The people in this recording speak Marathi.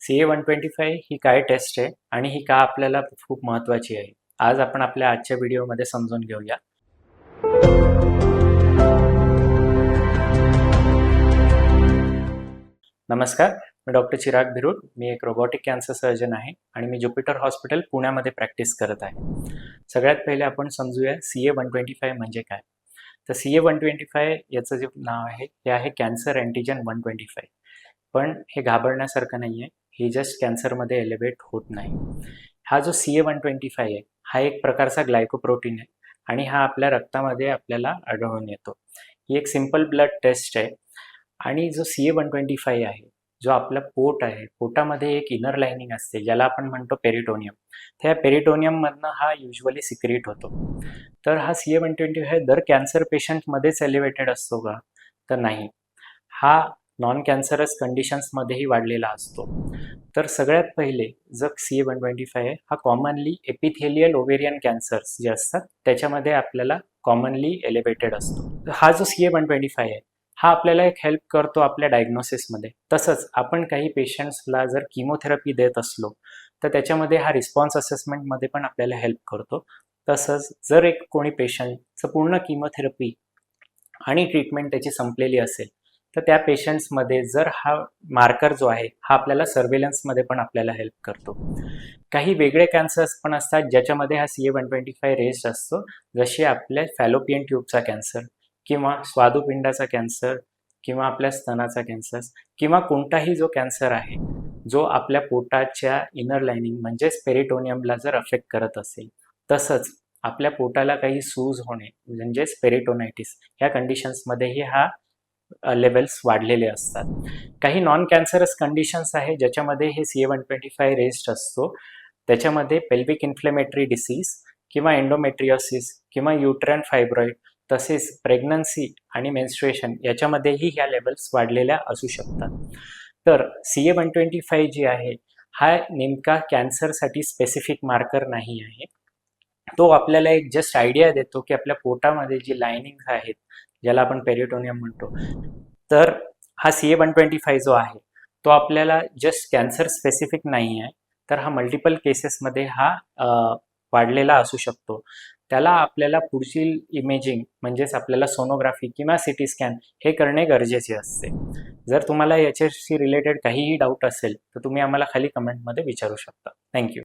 C A one twenty five ही काय टेस्ट आहे आणि ही का आपल्याला खूप महत्त्वाची आहे. आज आपण आपल्या आजच्या व्हिडिओमध्ये समजून घेऊया. नमस्कार मी डॉक्टर चिराग भिरूड मी एक रोबोटिक कॅन्सर सर्जन आहे आणि मी ज्युपिटर हॉस्पिटल पुण्यामध्ये प्रॅक्टिस करत आहे. सगळ्यात पहिले आपण समजूया C A one twenty five म्हणजे काय. तर C A one twenty five याचं जे नाव आहे ते आहे cancer antigen one twenty five पण हे घाबरण्यासारखं नाही आहे हे जस्ट कॅन्सरमध्ये एलिव्हेट होत नाही. हा जो C A one twenty five आहे हा एक प्रकारचा ग्लायकोप्रोटीन आहे आणि हा आपल्या रक्तामध्ये आपल्याला आढळून येतो. ही एक सिंपल ब्लड टेस्ट आहे आणि जो C A one twenty five आहे जो आपला पोट आहे पोटामध्ये एक इनर लाइनिंग असते ज्याला आपण म्हणतो पेरिटोनियम त्या पेरिटोनियममधनं हा युजली सिक्रेट होतो. तर हा C A one twenty five दर कॅन्सर पेशंटमध्येच एलिव्हेटेड असतो का? तर नाही. हा नॉन कॅन्सरस कंडिशन्समध्येही वाढलेला असतो. तर सगळ्यात पहिले जर C A one twenty five हा कॉमनली एपिथेलियल ओवेरियन कॅन्सर्स जे असतात त्याच्यामध्ये आपल्याला कॉमनली एलिव्हेटेड असतो. हा जो C A one twenty five आहे हा आपल्याला एक हेल्प करतो आपल्या डायग्नोसिसमध्ये तसंच आपण काही पेशंट्सला जर किमोथेरपी देत असलो तर त्याच्यामध्ये हा रिस्पॉन्स असेसमेंटमध्ये पण आपल्याला हेल्प करतो. तसंच जर एक कोणी पेशंटचं पूर्ण किमोथेरपी आणि ट्रीटमेंट त्याची संपलेली असेल तर त्या पेशंट्समध्ये जर हा मार्कर जो आहे हा आपल्याला सर्वेलन्समध्ये पण आपल्याला हेल्प करतो. काही वेगळे कॅन्सर्स पण असतात ज्याच्यामध्ये हा C A one twenty five raised असतो. जसे आपल्या फॅलोपियन ट्यूबचा कॅन्सर किंवा स्वादुपिंडाचा कॅन्सर किंवा आपल्या स्तनाचा कॅन्सर किंवा कोणताही जो कॅन्सर आहे जो आपल्या पोटाच्या इनर लाईनिंग म्हणजेच पेरिटोनियमला जर अफेक्ट करत असेल तसंच आपल्या पोटाला काही सूज होणे म्हणजेच पेरिटोनायटिस ह्या कंडिशन्समध्येही हा लेवल्स वाढलेले असतात. काही नॉन कॅन्सरस कंडिशन्स आहे ज्याच्यामध्ये हे C A one twenty five test असतो. त्याच्यामध्ये पेल्विक इन्फ्लेमेटरी डिसीज किंवा एन्डोमेट्रियोसिस किंवा युट्रॅन फायब्रॉइड तसेच प्रेग्नन्सी आणि मेन्स्ट्रुएशन याच्यामध्येही ह्या लेवल्स वाढलेल्या असू शकतात. तर C A one twenty five जी आहे हा नेमका कॅन्सरसाठी स्पेसिफिक मार्कर नाही आहे. तो आपल्याला एक जस्ट आयडिया देतो की आपल्या पोटामध्ये जी लायनिंग आहेत ज्याला आपण पेरिटोनियम म्हणतो तर हा C A one twenty five जो आहे तो आपल्याला जस्ट कॅन्सर स्पेसिफिक नाही आहे तर हा मल्टिपल केसेसमध्ये हा वाढलेला असू शकतो. त्याला आपल्याला पुढची इमेजिंग म्हणजेच आपल्याला सोनोग्राफी किंवा सी टी स्कॅन हे करणे गरजेचे असते. जर तुम्हाला याच्याशी रिलेटेड काहीही डाऊट असेल तर तुम्ही आम्हाला खाली कमेंटमध्ये विचारू शकता. थँक्यू